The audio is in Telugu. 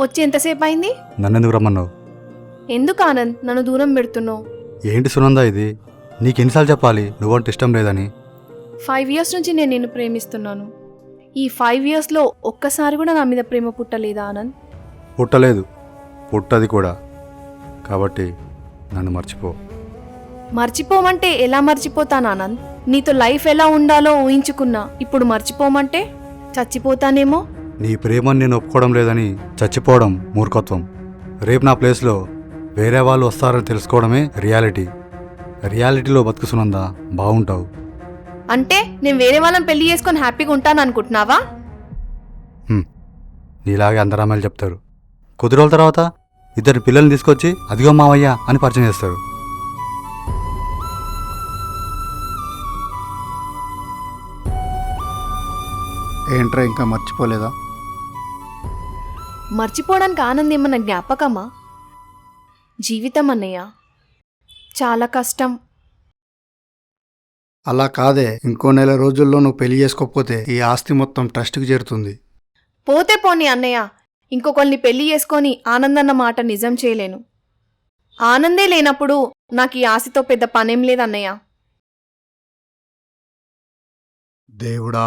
వచ్చి ఎంతసేపు అయింది నన్నెందుకు రమ్మన్నావు? ఎందుకు ఆనంద్? నన్ను దూరం పెడుతున్నావు. ఏంటి సునందా ఇది? నీకు ఎన్నిసార్లు చెప్పాలి? నువ్వంటే ఇష్టం లేదని. ఫైవ్ ఇయర్స్ నుంచి నేను నిన్ను ప్రేమిస్తున్నాను. ఈ ఫైవ్ ఇయర్స్లో ఒక్కసారి కూడా నా మీద ప్రేమ పుట్టలేదా ఆనంద్? పుట్టలేదు. పుట్టది కూడా. కాబట్టి నన్ను మర్చిపో. మర్చిపోమంటే ఎలా మర్చిపోతాను ఆనంద్? నీతో లైఫ్ ఎలా ఉండాలో ఊహించుకున్నా. ఇప్పుడు మర్చిపోమంటే చచ్చిపోతానేమో? నీ ప్రేమని నేను ఒప్పుకోవడం లేదని చచ్చిపోవడం మూర్ఖత్వం. రేపు నా ప్లేస్లో వేరే వాళ్ళు వస్తారని తెలుసుకోవడమే రియాలిటీ. రియాలిటీలో బతుకు సునందా బాగుంటావు. అంటే నేను వేరే వాళ్ళని పెళ్ళి చేసుకొని హ్యాపీగా ఉంటాను అనుకుంటున్నావా? హ్మ్. నీలాగే అందరు అమ్మాయిలు చెప్తారు. కొద్ది రోజుల తర్వాత ఇద్దరు పిల్లల్ని తీసుకొచ్చి అదిగో మావయ్య అని పరిచయం చేస్తారు. ఏంట్రా ఇంకా మర్చిపోలేదా? మర్చిపోవడానికి ఆనందం ఏమన్నా జ్ఞాపకమా? జీవితం అన్నయ్య చాలా కష్టం. అలా కాదే ఇంకో నెల రోజుల్లో నువ్వు పెళ్ళి చేసుకోకపోతే ఈ ఆస్తి మొత్తం ట్రస్ట్కి చేరుతుంది. పోతే పోనీ అన్నయ్య ఇంకొకరిని పెళ్ళి చేసుకొని ఆనందన్న మాట నిజం చేయలేను. ఆనందే లేనప్పుడు నాకు ఈ ఆశతో పెద్ద పనేం లేదన్నయ్య. దేవుడా!